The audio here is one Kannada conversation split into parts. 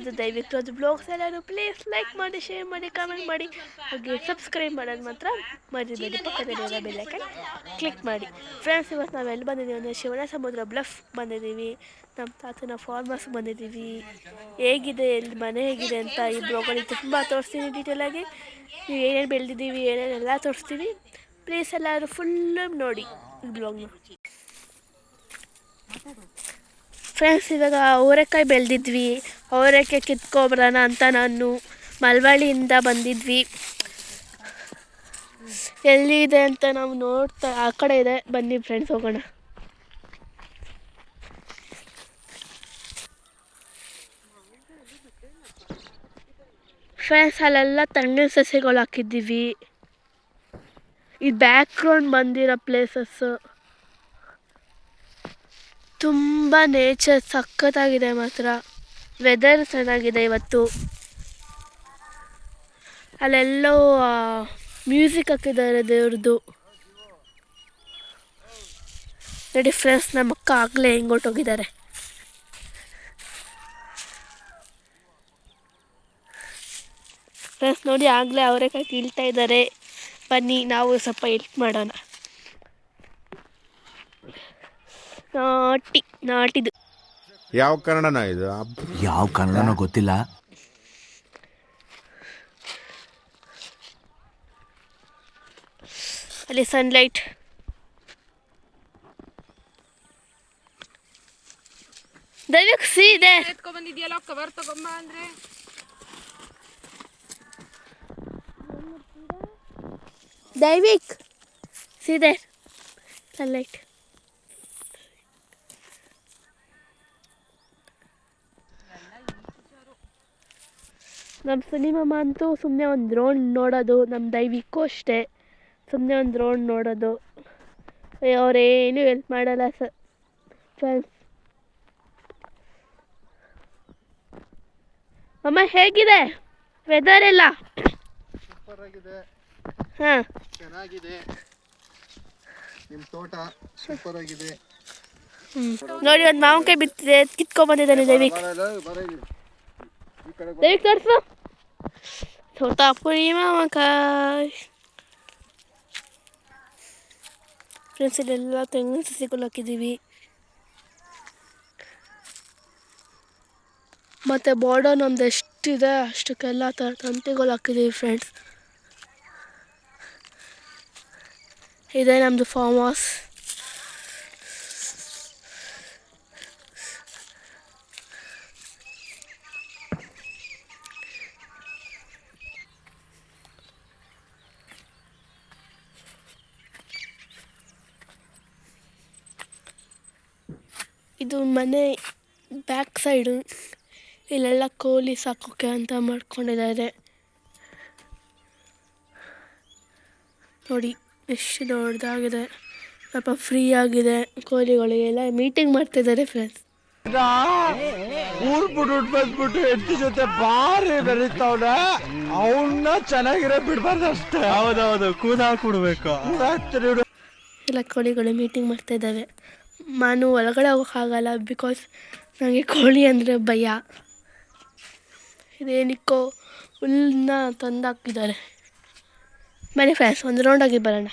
ಇದು ದಯವಿಟ್ಟು ಅದು ಬ್ಲಾಗ್ಸ್ ಎಲ್ಲರೂ ಪ್ಲೀಸ್ ಲೈಕ್ ಮಾಡಿ ಶೇರ್ ಮಾಡಿ ಕಮೆಂಟ್ ಮಾಡಿ. ಹಾಗೆ ಸಬ್ಸ್ಕ್ರೈಬ್ ಮಾಡೋದು ಮಾತ್ರ ಮರಿಬೇಡಿ. ಪಕ್ಕದಲ್ಲಿರೋ ಬೆಲ್ಲೈಕನ್ ಕ್ಲಿಕ್ ಮಾಡಿ. ಫ್ರೆಂಡ್ಸ್ ಇವತ್ತು ನಾವು ಎಲ್ಲಿ ಬಂದಿದ್ದೀವಿ ಅಂದರೆ ಶಿವನ ಸಮುದ್ರ ಬ್ಲಫ್ ಬಂದಿದ್ದೀವಿ. ನಮ್ಮ ತಾತನ ಫಾರ್ಮರ್ಸ್ ಬಂದಿದ್ದೀವಿ. ಹೇಗಿದೆ ಎಲ್ಲಿ ಮನೆ ಹೇಗಿದೆ ಅಂತ ಈ ಬ್ಲಾಗಲ್ಲಿ ತುಂಬ ತೋರಿಸ್ತೀನಿ ಡೀಟೇಲಾಗಿ ನೀವು ಏನೇನು ಬೆಳೆದಿದ್ದೀವಿ ಏನೇನೆಲ್ಲ ತೋರಿಸ್ತೀವಿ. ಪ್ಲೀಸ್ ಎಲ್ಲರೂ ಫುಲ್ಲು ನೋಡಿ ಈ ಬ್ಲಾಗ್ನ ಫ್ರೆಂಡ್ಸ್ ಇವಾಗ ಅವರೆಕಾಯಿ ಬೆಳೆದಿದ್ವಿ. ಅವರೆಕಾಯಿ ಕಿತ್ಕೊಬರೋಣ ಅಂತ ನಾನು ಮಲ್ವಳ್ಳಿಯಿಂದ ಬಂದಿದ್ವಿ. ಎಲ್ಲಿದೆ ಅಂತ ನಾವು ನೋಡ್ತಾ, ಆ ಕಡೆ ಇದೆ. ಬನ್ನಿ ಫ್ರೆಂಡ್ಸ್ ಹೋಗೋಣ. ಫ್ರೆಂಡ್ಸ್ ಅಲ್ಲೆಲ್ಲ ತಣ್ಣ ಸಸಿಗಳು ಹಾಕಿದ್ದೀವಿ. ಈ ಬ್ಯಾಕ್ ಗ್ರೌಂಡ್ ಬಂದಿರೋ ಪ್ಲೇಸಸ್ ತುಂಬ ನೇಚರ್ ಸಖತ್ತಾಗಿದೆ ಮಾತ್ರ. ವೆದರ್ ಚೆನ್ನಾಗಿದೆ ಇವತ್ತು. ಅಲ್ಲೆಲ್ಲೋ ಮ್ಯೂಸಿಕ್ ಹಾಕಿದ್ದಾರೆ ದೇವ್ರದ್ದು ನೋಡಿ ಫ್ರೆಂಡ್ಸ್ ನಮ್ಮ ಅಕ್ಕ ಆಗಲೇ ಹೆಂಗೆ ಹೊರ್ಟೋಗಿದ್ದಾರೆ ಫ್ರೆಂಡ್ಸ್ ನೋಡಿ ಆಗಲೇ ಕೈ ಕೀಳ್ತಾ ಇದ್ದಾರೆ. ಬನ್ನಿ, ನಾವು ಸ್ವಲ್ಪ ಹೆಲ್ಪ್ ಮಾಡೋಣ. ನಾಟಿ ನಾಟಿದು ಯಾವ ಕನ್ನಡನ ಇದು. ಯಾವ ಕನ್ನಡನೋ ಗೊತ್ತಿಲ್ಲ. ಅಲ್ಲಿ ಸನ್ಲೈಟ್ ದಯವಿಟ್ಟು ಸಿ ಇದೆ. ಎತ್ಕೊಂಡ್ಬಂದಿದ್ಯಲ್ಲ ಕವರ್ ತಗೊಂಬ ಅಂದ್ರೆ. ದೈವಿಕ್ ಸಿದೆ ಸನ್ಲೈಟ್ ನಮ್ಮ ಸಿನಿಮಾ ಅಂತೂ ಸುಮ್ಮನೆ ಒಂದು ರೌಂಡ್ ನೋಡೋದು ನಮ್ಮ ದೈವಿಕ್ಕೂ ಅಷ್ಟೇ. ಸುಮ್ಮನೆ ಒಂದು ರೌಂಡ್ ನೋಡೋದು. ಅವರೇನು ಹೆಲ್ಪ್ ಮಾಡಲ್ಲ ಸ ಫ್ರೆಂಡ್ಸ್. ಅಮ್ಮ ಹೇಗಿದೆ? ವೆದರ್ ಎಲ್ಲ? ಸೂಪರ್ ಆಗಿದೆ ಹಾಂ. ಚೆನ್ನಾಗಿದೆ. ನಿಮ್ಮ ತೋಟ ಸೂಪರ್ ಆಗಿದೆ ನೋಡಿ ಒಂದು ಮಾವಿನಕಾಯಿ ಬಿತ್ತಿದೆ. ಕಿತ್ಕೊಂಡ್ಬಂದಿದ್ದಾನೆ ದೈವಿಕ್. ದೈವಿಕ್ ಇಲ್ಲ, ದೈವಿಕ್ ತೋರಿಸು ತೋತಾಪುರಿ ಮಾವಿನಕಾಯಿ ಫ್ರೆಂಡ್ಸ್ ಇಲ್ಲೆಲ್ಲ ತೆಂಗಿನ ಸಸಿಗಳು ಹಾಕಿದ್ದೀವಿ ಮತ್ತು ಬಾರ್ಡರ್ ನಮ್ದು ಎಷ್ಟಿದೆ ಅಷ್ಟಕ್ಕೆಲ್ಲ ಥರ ತಂತಿಗಳು ಹಾಕಿದ್ದೀವಿ ಫ್ರೆಂಡ್ಸ್ ಇದೆ ನಮ್ಮದು ಫಾರ್ಮ್ ಹೌಸ್ ಇದು ಮನೆ ಬ್ಯಾಕ್ ಸೈಡು ಇಲ್ಲೆಲ್ಲ ಕೋಳಿ ಸಾಕೋಕೆ ಅಂತ ಮಾಡ್ಕೊಂಡಿದ್ದಾರೆ. ನೋಡಿ ಎಷ್ಟು ದೊಡ್ಡದಾಗಿದೆ. ಸ್ವಲ್ಪ ಫ್ರೀ ಆಗಿದೆ ಕೋಳಿಗಳಿಗೆಲ್ಲ ಮೀಟಿಂಗ್ ಮಾಡ್ತಿದ್ದಾರೆ ಫ್ರೆಂಡ್ಸ್ ಊರ್ ಬಿಟ್ಬಿಟ್ಟು ಬಂದ್ಬಿಟ್ಟು ಹೆಂಡತಿ ಜೊತೆ ಬಾರಿ ಬೆರೀತಾವ್ನ ಅವನ್ನ ಚೆನ್ನಾಗಿರೋ ಬಿಡ್ಬಾರ್ದು ಅಷ್ಟೇ ಹೌದೌದು ಕೂದಾಕ್ಬಿಡ್ಬೇಕು ಎಲ್ಲ ಕೋಳಿಗಳು ಮೀಟಿಂಗ್ ಮಾಡ್ತಾ ಇದ್ದಾವೆ ನಾನು ಒಳಗಡೆ ಹೋಗೋಕ್ಕಾಗಲ್ಲ ಬಿಕಾಸ್ ನನಗೆ ಕೋಳಿ ಅಂದರೆ ಭಯ. ಇದೇನಿಕ್ಕೋ ಹುಲ್ಲನ್ನ ತಂದಾಕಿದ್ದಾರೆ. ಬನ್ನಿ ಫ್ರೆಂಡ್ಸ್ ಒಂದು ರೌಂಡಾಗಿ ಬರೋಣ.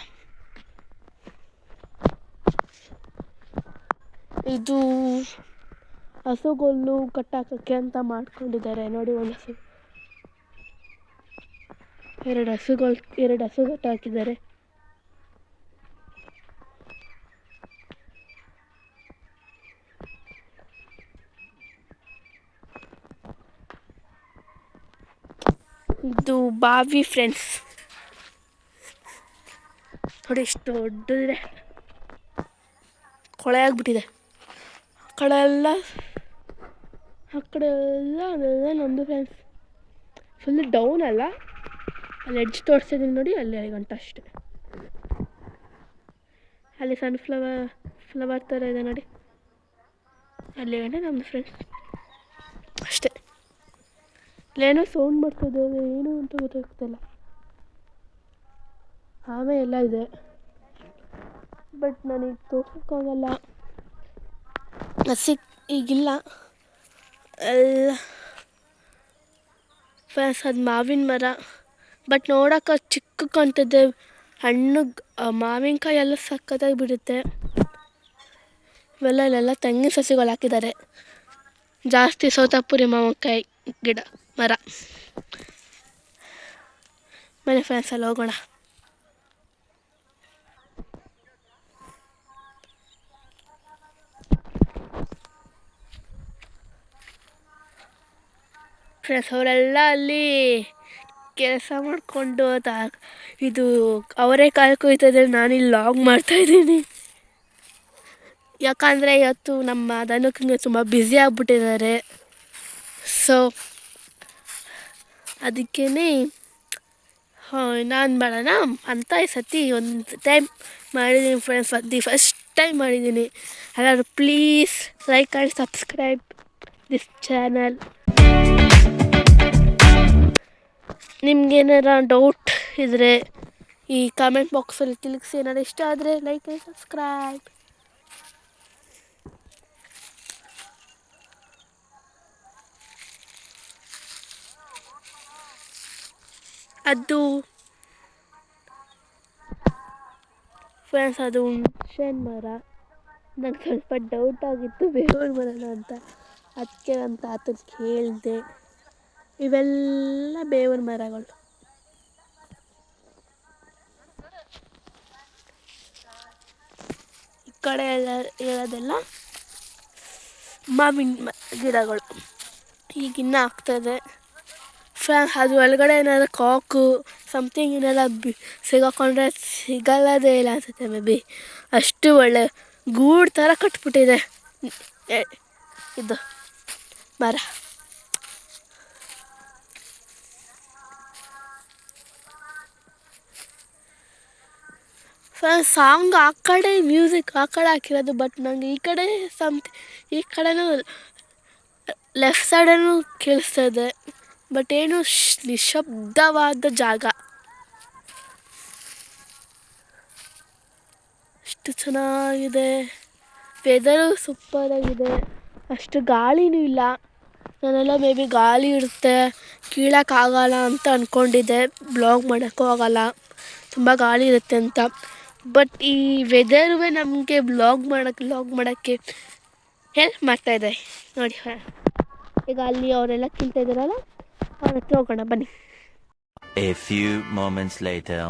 ಇದು ಹಸುಗೊಲ್ಲು ಕಟ್ಟಾಕೋಕ್ಕೆ ಅಂತ ಮಾಡ್ಕೊಂಡಿದ್ದಾರೆ. ನೋಡಿ ಒಂದು ಹಸು. ಎರಡು ಹಸುಗಳು, ಎರಡು ಹಸು ಕಟ್ಟಾಕಿದ್ದಾರೆ. ಇದು ಬಾವಿ ಫ್ರೆಂಡ್ಸ್ ನೋಡಿ ಎಷ್ಟು ದೊಡ್ಡದಿದೆ. ಕೊಳೆ ಆಗಿಬಿಟ್ಟಿದೆ. ಆ ಕಡೆ ಎಲ್ಲ, ಆ ಕಡೆ ಎಲ್ಲ ಅದೆಲ್ಲ ನಮ್ಮದು ಫ್ರೆಂಡ್ಸ್ ಫುಲ್ ಡೌನ್ ಅಲ್ಲ. ಅಲ್ಲಿ ಎಡ್ಜ್ ತೋರಿಸಿದ್ದೀನಿ ನೋಡಿ, ಅಲ್ಲಿ ಗಂಟ ಅಷ್ಟೇ. ಅಲ್ಲಿ ಸನ್ಫ್ಲವರ್ ಫ್ಲವರ್ ಥರ ಇದೆ ನೋಡಿ. ಅಲ್ಲಿ ಗಂಟೆ ನಮ್ಮದು ಫ್ರೆಂಡ್ಸ್ ಅಷ್ಟೇ. ಇಲ್ಲೇನೋ ಸೌಂಡ್ ಮಾಡ್ತಿದ್ದೇವೆ ಏನು ಅಂತ ಗೊತ್ತಾಗ್ತಿಲ್ಲ. ಆಮೆ ಎಲ್ಲ ಇದೆ. ಬಟ್ ನನಗೆ ತೋರ್ಸೋಕ್ಕಾಗಲ್ಲ. ಸಿಕ್ ಈಗಿಲ್ಲ. ಎಲ್ಲ. ಫಸ್ ಅದು ಮಾವಿನ ಮರ. ಬಟ್ ನೋಡೋಕೆ ಚಿಕ್ಕ ಕಾಣ್ತದೆ. ಹಣ್ಣು ಮಾವಿನಕಾಯಿ ಎಲ್ಲ ಸಕ್ಕತ್ತಾಗಿ ಬಿಡುತ್ತೆ. ಇವೆಲ್ಲ ಇಲ್ಲೆಲ್ಲ ತೆಂಗಿನ ಸಸಿಗಳು ಹಾಕಿದ್ದಾರೆ. ಜಾಸ್ತಿ ಸೌತಾಪುರಿ ಮಾವಿನಕಾಯಿ ಗಿಡ. ಮರ. ಮನೆ ಫ್ರೆಂಡ್ಸ್ ಅಲ್ಲಿ ಹೋಗೋಣ. ಫ್ರೆಂಡ್ಸ್ ಅವರೆಲ್ಲ ಅಲ್ಲಿ ಕೆಲಸ ಮಾಡಿಕೊಂಡು ತಾ ಇದು ಅವರೇ ಕಾಲು ನಾನು ನಾನಿಲ್ಲಿ ಲಾಗ್ ಮಾಡ್ತಾಯಿದ್ದೀನಿ ಯಾಕಂದರೆ ಇವತ್ತು ನಮ್ಮ ದನಕ್ಕೆ ತುಂಬ ಬ್ಯುಸಿ ಆಗಿಬಿಟ್ಟಿದ್ದಾರೆ. ಸೊ ಅದಕ್ಕೇ ನಾನು ಮಾಡೋಣ ಅಂತ ಈ ಸತಿ ಒಂದು ಟೈಮ್ ಮಾಡಿದ್ದೀನಿ ಫ್ರೆಂಡ್ಸ್ ಅದು ಫಸ್ಟ್ ಟೈಮ್ ಮಾಡಿದ್ದೀನಿ ಎಲ್ಲರೂ please like and subscribe this channel ನಿಮ್ಗೇನಾರ doubt ಇದ್ದರೆ ಈ ಕಾಮೆಂಟ್ ಬಾಕ್ಸಲ್ಲಿ ತಿಳಿಸಿ. ಏನಾರು ಇಷ್ಟ ಆದರೆ ಲೈಕ್ ಆ್ಯಂಡ್ ಸಬ್ಸ್ಕ್ರೈಬ್ ಅದು ಫ್ರೆಂಡ್ಸ್, ಅದು ಹುಣ್ಸೆನ್ ಮರ. ನಂಗೆ ಸ್ವಲ್ಪ ಡೌಟ್ ಆಗಿತ್ತು ಬೇವಿನ ಮರ ಅಂತ. ಅದಕ್ಕೆ ನನ್ನ ತಾತನ ಕೇಳಿದೆ. ಇವೆಲ್ಲ ಬೇವಿನ ಮರಗಳು. ಈ ಕಡೆ ಎಲ್ಲ ಹೇಳೋದೆಲ್ಲ ಮಾವಿನ ಗಿಡಗಳು. ಈಗಿನ್ನ ಆಗ್ತದೆ ಅದು ಒಳಗಡೆ ಏನಾದ್ರು ಕಾಕು ಸಮಥಿಂಗ್ ಏನೆಲ್ಲ ಬಿ ಸಿಗಾಕೊಂಡ್ರೆ ಸಿಗಲ್ಲದೇ ಇಲ್ಲ ಅನ್ಸುತ್ತೆ ಮೇ ಬಿ ಅಷ್ಟು ಒಳ್ಳೆ ಗೂಡು ಥರ ಕಟ್ಬಿಟ್ಟಿದೆ. ಇದು, ಮರ. ಸಾಂಗ್ ಆ ಕಡೆ ಮ್ಯೂಸಿಕ್ ಆ ಕಡೆ ಹಾಕಿರೋದು ಬಟ್ ನಂಗೆ ಈ ಕಡೆ ಸಮ್ ಈ ಕಡೆನೂ ಲೆಫ್ಟ್ ಸೈಡನ್ನು ಕೇಳಿಸ್ತಾ ಇದೆ. ಬಟ್ ಏನು ನಿಶಬ್ದವಾದ ಜಾಗ. ಅಷ್ಟು ಚೆನ್ನಾಗಿದೆ. ವೆದರು ಸೂಪರಾಗಿದೆ. ಅಷ್ಟು ಗಾಳಿನೂ ಇಲ್ಲ. ನಾನೆಲ್ಲ ಮೇ ಬಿ ಗಾಳಿ ಇರುತ್ತೆ. ಕೀಳೋಕ್ಕಾಗಲ್ಲ ಅಂತ ಅಂದ್ಕೊಂಡಿದ್ದೆ ಬ್ಲಾಗ್ ಮಾಡೋಕ್ಕೂ ಆಗಲ್ಲ. ತುಂಬ ಗಾಳಿ ಇರುತ್ತೆ ಅಂತ. ಬಟ್ ಈ ವೆದರುವೆ ನಮಗೆ ಬ್ಲಾಗ್ ಮಾಡೋಕ್ಕೆ ಬ್ಲಾಗ್ ಮಾಡೋಕ್ಕೆ ಹೆಲ್ಪ್ ಮಾಡ್ತಾಯಿದೆ ನೋಡಿ. ಈಗ ಅಲ್ಲಿ ಅವರೆಲ್ಲ ತಿಂತಾ ಹತ್ರ ಹೋಗೋಣ ಬನ್ನಿ. A few moments later.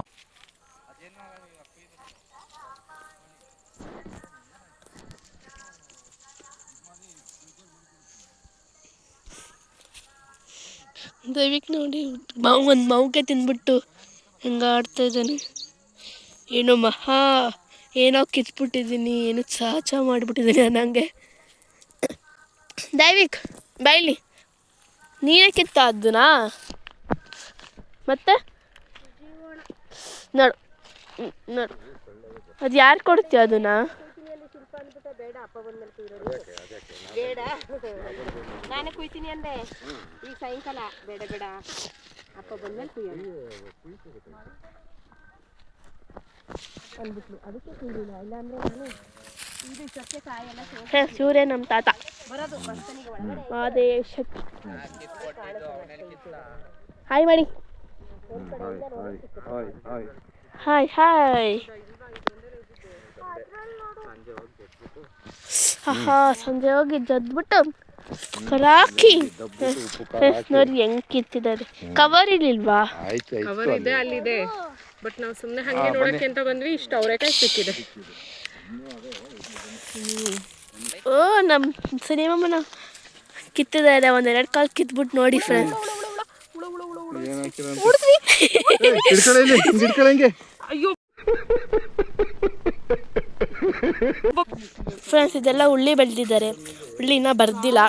ದಯವಿಟ್ಟು ನೋಡಿ ಮಾವು ಒಂದು ಮಾವಿಗೆ ತಿಂದ್ಬಿಟ್ಟು ಹೆಂಗೆ ಆಡ್ತಾ ಇದ್ದಾನೆ. ಏನೋ ಮಹಾ ಏನೋ ಕಿತ್ಬಿಟ್ಟಿದ್ದೀನಿ ಏನೋ ಚಾ ಚಾ ಮಾಡಿಬಿಟ್ಟಿದ್ದೀನಿ ನನಗೆ ದಯವಿಕ್ ಬೈಲಿ. ನೀನೇ ಕಿತ್ತ ಅದನ್ನ? ಮತ್ತೆ? ನೋಡು. ನೋಡು. ಅದು ಯಾರು ಕೊಡ್ತೀಯ ಅದನ್ನ? ಬೇಡ. ಅಪ್ಪ ಬಂದ್ಮೇಲೆ ಬೇಡ ನಾನೇ ಕುಯ್ತೀನಿ ಅಂದೆ. ಈಗ ಸಾಯಂಕಾಲ ಬೇಡ ಬೇಡ. ಅಪ್ಪ ಬಂದ್ಮೇಲೆ ಕುಯ್ಯೋಣ. ಅಂದ್ಬಿಟ್ಲು. ಅದಕ್ಕೆ ಕುಯ್ಲಿಲ್ಲ ಇಲ್ಲಾಂದ್ರೆ ನಾನು ಫ್ರೆಂಡ್ಸ್ ನಮ್ಮ ತಾತ. ಶಕ್ತಿ. ಹಾಯ್ ಮಾಡಿ ಹಾಯ್ ಹಾಯ್ ಹಾ ಸಂಜೆ ಹೋಗಿ ಜದ್ಬಿಟ್ಟು ಕರಾಕಿ ನೋಡಿ ಹೆಂಗ್ ಕಿತ್ತಿದ್ದಾರೆ. ಕವರ್ ಇರ್ಲಿಲ್ವಾ ಕವರ್ ಇದೆ ಅಲ್ಲಿದೆ. ಬಟ್ ನಾವು ಸುಮ್ಮನೆ ಹಂಗೆ ನೋಡಕ್ಕೆ ಅಂತ ಬಂದ್ವಿ ಇಷ್ಟು ಅವರೇಕಾಯಿ ಸಿಕ್ಕಿದೆ. ಓ ನಮ್ಮ ಸಿನಿಮಮ್ಮನ ಕಿತ್ತಿದ್ದಾರೆ. ಒಂದೆರಡು ಕಾಲು ಕಿತ್ಬಿಟ್ಟು ನೋಡಿ ಫ್ರೆಂಡ್ಸ್ ಫ್ರೆಂಡ್ಸ್ ಇದೆಲ್ಲ ಹುಳ್ಳಿ ಬೆಳೆದಿದ್ದಾರೆ. ಹುಳ್ಳಿ ಇನ್ನೂ ಬರ್ದಿಲ್ಲ.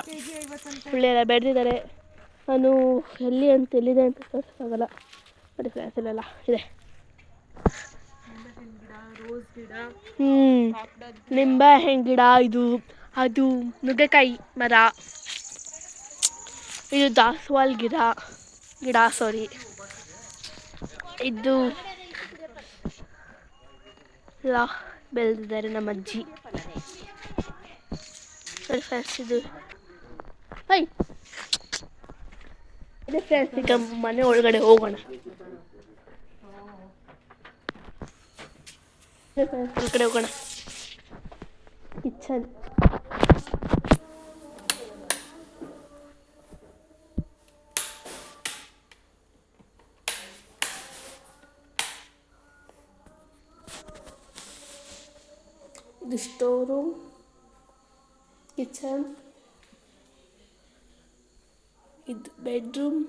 ಹುಳ್ಳಿ ಎಲ್ಲ ಬೆಳೆದಿದ್ದಾರೆ. ನಾನು ಎಲ್ಲಿ ಅಂತ ಎಲ್ಲಿದೆ ಅಂತ ತೋರಿಸೋಕ್ಕಾಗಲ್ಲ. ನೋಡಿ ಫ್ರೆಂಡ್ಸ್ ಇಲ್ಲೆಲ್ಲ ಇದೆ. ಹ್ಞೂ ನಿಂಬೆಹಣ್ಣು ಗಿಡ ಇದು ಅದು ನುಗ್ಗೆಕಾಯಿ ಮರ. ಇದು ದಾಸವಾಳ ಗಿಡ ಗಿಡ ಸಾರಿ ಇದು ಲಾ ಬೆಳೆದಿದ್ದಾರೆ ನಮ್ಮ ಅಜ್ಜಿ. ಸರಿ ಫ್ರೆಂಡ್ಸ್ ಇದು ಐ ಫ್ರೆಂಡ್ಸ್ ಈಗ ಮನೆ ಒಳಗಡೆ ಹೋಗೋಣ. ಫ್ರೆಂಡ್ಸ್ ಒಳಗಡೆ ಹೋಗೋಣ ಕಿಚನ್ ಇದು ಸ್ಟೋರ್ ರೂಮ್ ಕಿಚನ್ ಇದು ಬೆಡ್ರೂಮ್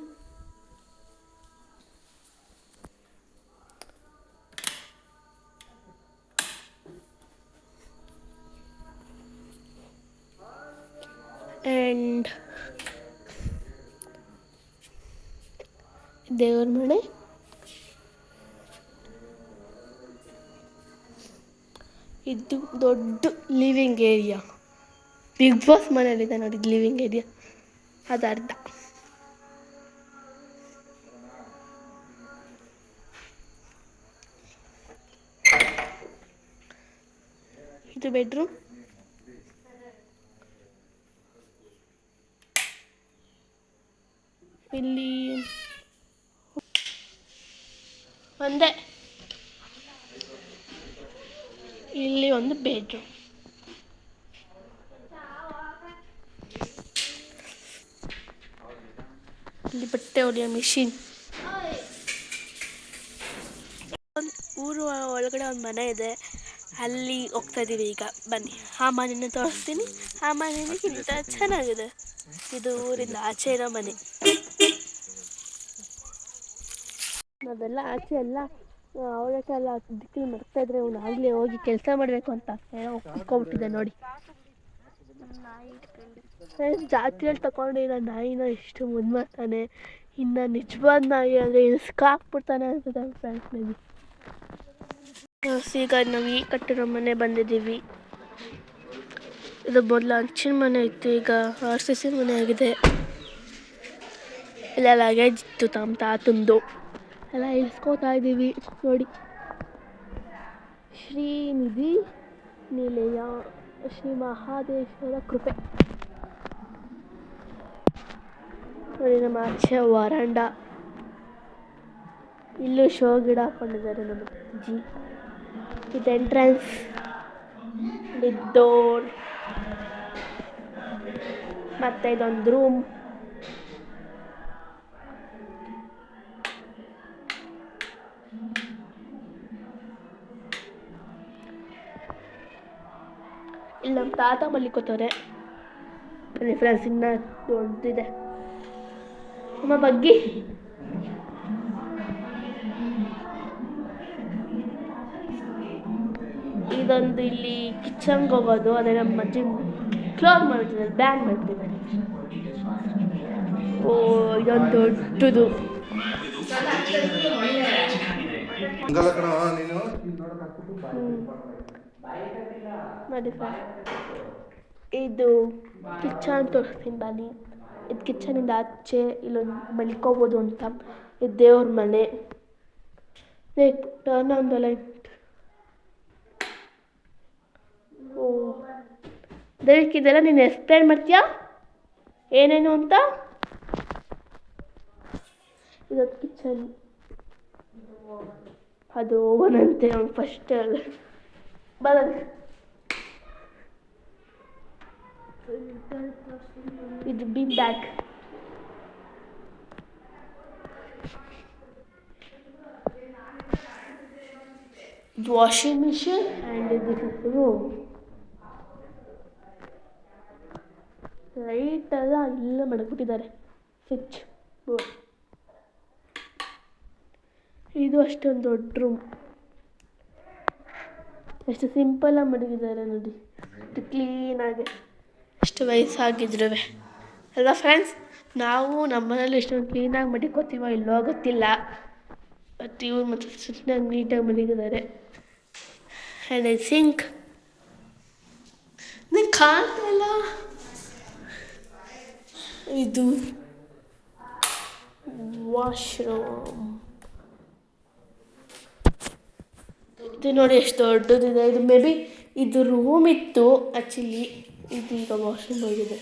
ದೇವ್ರ ಮನೆ. ಇದು ದೊಡ್ಡ ಲಿವಿಂಗ್ ಏರಿಯಾ ಬಿಗ್ ಬಾಸ್ ಮನೇಲಿದೆ ನೋಡಿ ಲಿವಿಂಗ್ ಏರಿಯಾ ಅದು ಅರ್ಧ. ಇದು ಬೆಡ್ರೂಮ್ ಇಲ್ಲಿ ಒಂದೇ. ಇಲ್ಲಿ ಒಂದು ಬೆಡ್ರೂಮ್ ಇಲ್ಲಿ ಬಟ್ಟೆ ಹೊಡಿಯೋ ಮಿಷಿನ್. ಒಂದು ಊರು ಒಳಗಡೆ ಒಂದು ಮನೆ ಇದೆ. ಅಲ್ಲಿ ಹೋಗ್ತಾ ಇದ್ದೀವಿ ಈಗ. ಬನ್ನಿ. ಆ ಮನೆಯನ್ನು ತೋರಿಸ್ತೀನಿ. ಆ ಮನೆಗಿಂತ ಚೆನ್ನಾಗಿದೆ. ಇದು ಊರಿಂದ ಆಚೆ ಇರೋ ಮನೆ. ನಾವೆಲ್ಲ ಆಚೆ ಎಲ್ಲ ಅವಳಕ್ಕೆಲ್ಲ ದಿಕ್ಕಲ್ಲಿ ಮರ್ತಾ ಇದ್ರೆ ಅವ್ನು ಆಗಲೇ ಹೋಗಿ ಕೆಲಸ ಮಾಡಬೇಕು ಅಂತ ಕುತ್ಕೊಂಡ್ಬಿಟ್ಟಿದೆ ನೋಡಿ. ಜಾತ್ರೆಯಲ್ಲಿ ತಗೊಂಡಿರೋ ನಾಯಿನ ಎಷ್ಟು ಮುದ್ದು ಮಾಡ್ತಾನೆ. ಇನ್ನು ನಿಜವಾದ ನಾಯಿ ಅಂದರೆ ಇಸ್ಕಾಕ್ಬಿಡ್ತಾನೆ ಅನ್ಸುತ್ತೆ ಫ್ರೆಂಡ್ಸ್ ಮೇಬಿ ಈಗ ನಾವು ಈ ಕಟ್ಟಿರೋ ಮನೆ ಬಂದಿದ್ದೀವಿ. ಇದು ಮೊದಲು ಅಂಚಿನ ಮನೆ ಇತ್ತು, ಈಗ ಆರ್ ಸಿ ಸಿ ಮನೆ ಆಗಿದೆ. ಇಲ್ಲ ಲಗೇಜ್ ಇತ್ತು ತಮ್ಮ ತಾತಂದು. ಎಲ್ಲ ಇಳಿಸ್ಕೋತಾ ಇದ್ದೀವಿ ನೋಡಿ. ಶ್ರೀನಿಧಿ ನಿಲಯ, ಶ್ರೀ ಮಹಾದೇಶ್ವರ ಕೃಪೆ. ನೋಡಿ, ನಮ್ಮ ಆಚೆ ವರಾಂಡ. ಇಲ್ಲೂ ಶೋ ಗಿಡ ಹಾಕೊಂಡಿದ್ದಾರೆ ನಮ್ಮ ಜಿ ಇದು ಎಂಟ್ರೆನ್ಸ್ ಡೋರ್ ಮತ್ತೆ ಇದೊಂದು ರೂಮ್ ತಾತ ಮಲ್ಲಿಕೋತಾರೆ ಅಲ್ಲಿ ಫ್ರೆಂಡ್ಸ್ ಇನ್ನ ದೊಡ್ಡದಿದೆ ಅಮ್ಮ ಬಗ್ಗಿ. ಇದೊಂದು ಇಲ್ಲಿ ಕಿಚನ್ಗೆ ಹೋಗೋದು ಅದೇ ನಮ್ಮ ಅಜ್ಜಿ ಕ್ಲೋಸ್ ಮಾಡ್ತಿದ್ದಾರೆ ಬ್ಯಾನ್ ಮಾಡ್ತಿದ್ದಾರೆ ಓ ಇದೊಂದು ದೊಡ್ಡದು. ಹ್ಞೂ ನೀನು? ನೋಡಿ ಸರ್ ಇದು ಕಿಚನ್ ತೋರಿಸ್ತೀನಿ ಬನ್ನಿ. ಇದು ಕಿಚನಿಂದ ಆಚೆ ಇಲ್ಲೊಂದು ಮಲ್ಕೋಬೋದು ಅಂತ. ಇದು ದೇವ್ರ ಮನೆ. ಟರ್ನ್ ಆನ್ ದ ಲೈಟ್ ಓ. ದಯವಿಟ್ಟು ಇದೆಲ್ಲ ನೀನು ಎಕ್ಸ್ಪ್ಲೇನ್ ಮಾಡ್ತೀಯಾ? ಏನೇನು ಅಂತ? ಇದೊಂದು ಕಿಚನ್. ಅದು ಓವನ್ ಅಂತೆ ಅವ್ನು ಫಸ್ಟ್ ಬರೋದು ಇದು ಬಿಗ್ ಬ್ಯಾಕ್ ಇದು ವಾಷಿಂಗ್ ಮಿಷಿನ್ ಆ್ಯಂಡ್ ಇದು ರೂಮ್ ಲೈಟ್ ಎಲ್ಲ ಎಲ್ಲ ಮಡಗ್ಬಿಟ್ಟಿದ್ದಾರೆ ಸ್ವಿಚ್ ಬೋರ್ಡ್ ಇದು ಅಷ್ಟೊಂದು ದೊಡ್ಡ ರೂಮ್ ಎಷ್ಟು ಸಿಂಪಲಾಗಿ ಮಡಗಿದ್ದಾರೆ ನೋಡಿ. ಎಷ್ಟು ಕ್ಲೀನಾಗಿ ಎಷ್ಟು ವಯಸ್ಸಾಗಿದ್ರು ಅಲ್ಲ ಫ್ರೆಂಡ್ಸ್ ನಾವು ನಮ್ಮ ಮನೇಲಿ ಎಷ್ಟೊಂದು ಕ್ಲೀನಾಗಿ ಮಡಿಕೋತೀವೋ ಇಲ್ಲೋ ಗೊತ್ತಿಲ್ಲ. ಬಟ್ ಇವ್ರು ಮತ್ತು ಸುತ್ತಾಗಿ ನೀಟಾಗಿ ಮಡಗಿದ್ದಾರೆ. ಆ್ಯಂಡ್ ಐ ಸಿಂಕ್ ನಂಗೆ ಕಾಣ್ತಾ ಇಲ್ಲ. ಇದು ವಾಶ್ರೂಮ್ ಇದು ನೋಡಿ ಎಷ್ಟು ದೊಡ್ಡದಿದೆ. ಇದು ಮೇ ಬಿ ಇದು ರೂಮ್ ಇತ್ತು. ಆ್ಯಕ್ಚುಲಿ ಇದು ಈಗ ವಾಶ್ರೂಮ್ ಆಗಿದೆ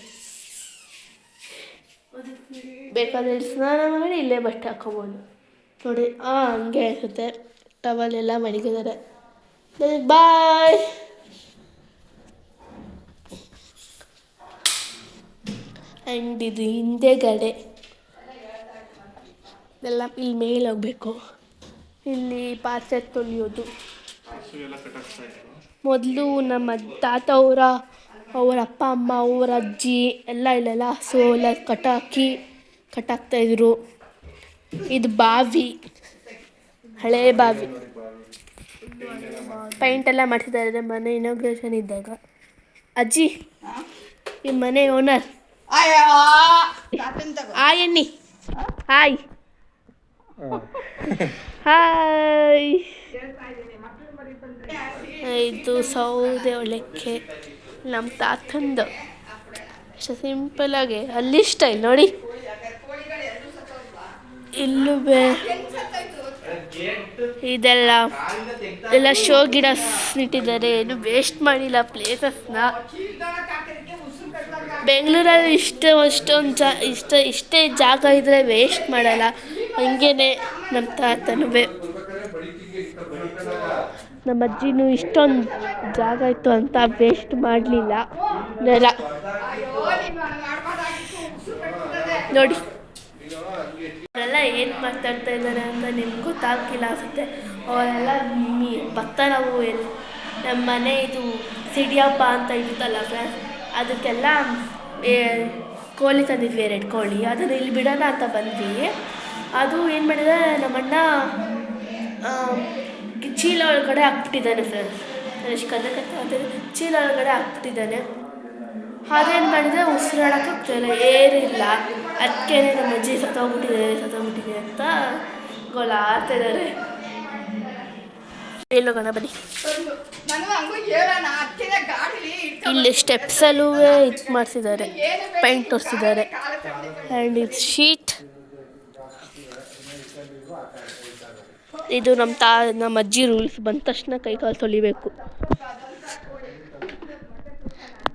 ಬೇಕಾದ್ರೆ ಸ್ನಾನ ಮಾಡಿ ಇಲ್ಲೇ ಬಟ್ಟೆ ಹಾಕೋಬೋದು ನೋಡಿ ಹಾಂ ಹಂಗೆ ಇರುತ್ತೆ. ಟವಲ್ ಎಲ್ಲ ಮಡಗಿದ್ದಾರೆ. ಬಾಯ್ ಆ್ಯಂಡ್ ಇದು ಹಿಂದೆಗಡೆ ಎಲ್ಲ ಇಲ್ಲಿ ಮೇಲೆ ಹೋಗ್ಬೇಕು. ಇಲ್ಲಿ ಪಾತ್ರೆ ತೊಳೆಯೋದು. ಮೊದಲು ನಮ್ಮ ತಾತ ಅವರ ಅವರ ಅಪ್ಪ ಅಮ್ಮ ಅವರ ಅಜ್ಜಿ ಎಲ್ಲ ಇಲ್ಲೆಲ್ಲ ಹಸು ಎಲ್ಲ ಕಟಾಕಿ ಕಟಾಕ್ತಾಯಿದ್ರು ಇದು ಬಾವಿ ಹಳೆ ಬಾವಿ ಪೈಂಟ್ ಎಲ್ಲ ಮಾಡ್ತಿದ್ದಾರೆ ಮನೆ ಇನಾಗ್ರೇಷನ್ ಇದ್ದಾಗ ಅಜ್ಜಿ ಈ ಮನೆ ಓನರ್ ಹಾಯ್ ಎಣ್ಣಿ ಹಾಯ್ ಹಾಯ್ ಇದು ಸೌದೆ ಒಳಕ್ಕೆ ನಮ್ಮ ತಾತಂದು. ಅಷ್ಟು ಸಿಂಪಲಾಗಿ ಅಲ್ಲಿ ಸ್ಟೈಲ್ ನೋಡಿ. ಇಲ್ಲೂ ಬೇ, ಇದೆಲ್ಲ, ಎಲ್ಲ ಶೋ ಗಿಡ ಇಟ್ಟಿದ್ದಾರೆ ಏನು ವೇಸ್ಟ್ ಮಾಡಿಲ್ಲ ಪ್ಲೇಸಸ್ನ ಬೆಂಗಳೂರಲ್ಲಿ ಇಷ್ಟು, ಅಷ್ಟೊಂದು ಜಾ, ಇಷ್ಟ, ಇಷ್ಟೇ ಜಾಗ ಇದ್ದರೆ ವೇಸ್ಟ್ ಮಾಡಲ್ಲ. ಹಂಗೇನೆ ನಮ್ಮ ತಾತನೂ ನಮ್ಮ ಅಜ್ಜಿನೂ ಇಷ್ಟೊಂದು ಜಾಗ ಇತ್ತು ಅಂತ ವೇಸ್ಟ್ ಮಾಡಲಿಲ್ಲ. ನೆಲ. ನೋಡಿ. ಅವರೆಲ್ಲ ಏನು ಮಾತಾಡ್ತಾ ಇದ್ದಾರೆ ಅಂತ ನಿಮಗೂ ತಾಕಿಲ್ಲ ಅನಿಸುತ್ತೆ. ಅವರೆಲ್ಲ ಮೀ, ಭತ್ತ ನಾವು ಎಲ್ಲಿ ನಮ್ಮ ಮನೆ ಇದು ಸಿಡಿಯಪ್ಪ ಅಂತ ಇರುತ್ತಲ್ಲ ಫ್ರೆಂಡ್ಸ್ ಅದಕ್ಕೆಲ್ಲ ಕೋಳಿ ತಂದಿದ್ವಿ ಎರಡು ಕೋಳಿ. ಅದನ್ನು ಇಲ್ಲಿ ಬಿಡೋಣ ಅಂತ ಬಂದ್ವಿ. ಅದು ಏನು ಮಾಡಿದೆ, ನಮ್ಮಣ್ಣ ಚೀಲ ಒಳಗಡೆ ಹಾಕ್ಬಿಟ್ಟಿದ್ದಾನೆ ಫ್ರೆಂಡ್ಸ್ ಗಣೇಶ್ ಕನ್ನಕತ್ತ ಚೀಲ ಒಳಗಡೆ ಹಾಕ್ಬಿಟ್ಟಿದ್ದಾನೆ. ಅದೇನು ಮಾಡಿದೆ ಉಸಿರಾಡೋಕ್ಕಾಗ್ತಾಯಿಲ್ಲ ಏರಿಲ್ಲ ಅದಕ್ಕೆ ನಮ್ಮ ಅಜ್ಜಿ ಸತ್ತೋಗ್ಬಿಟ್ಟಿದೆ ಸತ್ತೋಗ್ಬಿಟ್ಟಿದೆ ಅಂತ ಗೋಳಾಡ್ತಾ ಇದ್ದಾರೆ. ಹೇಳೋಗೋಣ ಬನ್ನಿ. ಇಲ್ಲಿ ಸ್ಟೆಪ್ಸಲ್ಲೂ ಇದು ಮಾಡಿಸಿದ್ದಾರೆ ಪೈಂಟ್ ತೋರಿಸಿದ್ದಾರೆ ಆ್ಯಂಡ್ ಇದು ಶೀಟ್ ಇದು ನಮ್ಮ ತಾ ನಮ್ಮ ಅಜ್ಜಿ ರೂಲ್ಸ್ ಬಂದ ತಕ್ಷಣ ಕೈ ಕಾಲು ತೊಳಿಬೇಕು.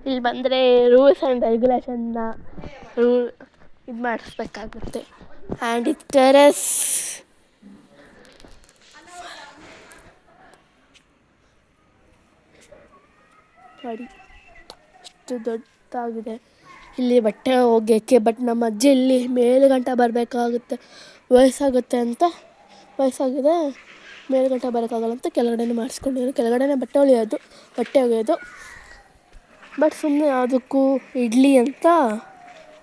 ಇಲ್ಲಿ ಬಂದರೆ ರೂಲ್ಸ್ ಆ್ಯಂಡ್ ರೆಗ್ಯುಲೇಷನ್ನ ರೂಲ್ ಇದು ಮಾಡಿಸ್ಬೇಕಾಗುತ್ತೆ. ಆ್ಯಂಡ್ ಇದು ಟೆರಸ್ ನೋಡಿ ಇಷ್ಟು ದೊಡ್ಡದಾಗಿದೆ. ಇಲ್ಲಿ ಬಟ್ಟೆ ಒಗೆಯೋಕ್ಕೆ ಬಟ್ ನಮ್ಮ ಅಜ್ಜಿ ಇಲ್ಲಿ ಮೇಲುಗಂಟ ಬರಬೇಕಾಗುತ್ತೆ, ವಯಸ್ಸಾಗುತ್ತೆ ಅಂತ ವಯಸ್ಸಾಗಿದೆ. ಮೇಲ್ಗಂಟ ಬರೋಕ್ಕಾಗಲ್ಲ ಅಂತ ಕೆಳಗಡೆನೇ ಮಾಡಿಸ್ಕೊಂಡಿದ್ರು ಕೆಳಗಡೆನೇ ಬಟ್ಟೆ ಒಗೆಯೋದು ಬಟ್ಟೆ ಒಗೆಯೋದು. ಬಟ್ ಸುಮ್ಮನೆ ಅದಕ್ಕೂ ಇಡ್ಲಿ ಅಂತ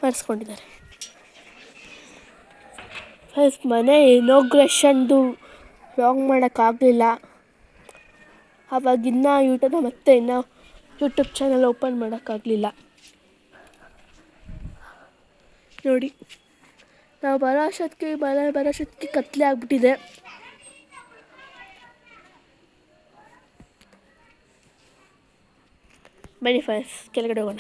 ಮಾಡಿಸ್ಕೊಂಡಿದ್ದಾರೆ. ಫಸ್ಟ್ ಮನೆ ಇನೋಗ್ರೇಷನ್ದು ಲಾಂಗ್ ಮಾಡೋಕ್ಕಾಗಲಿಲ್ಲ ಆವಾಗಿನ್ನ ಯೂಟ್ಯೂಬ್ ಮತ್ತೆ ಇನ್ನೂ ಯೂಟ್ಯೂಬ್ ಚಾನಲ್ ಓಪನ್ ಮಾಡೋಕ್ಕಾಗಲಿಲ್ಲ ನೋಡಿ. ನಾವು ಬರೋ ಅಷ್ಟೊತ್ತಿಗೆ ಮನೆ ಬರೋ ಕತ್ಲೆ ಆಗಿಬಿಟ್ಟಿದೆ. ಬನ್ನಿ ಫ್ರೆಂಡ್ಸ್ ಕೆಳಗಡೆ ಹೋಗೋಣ.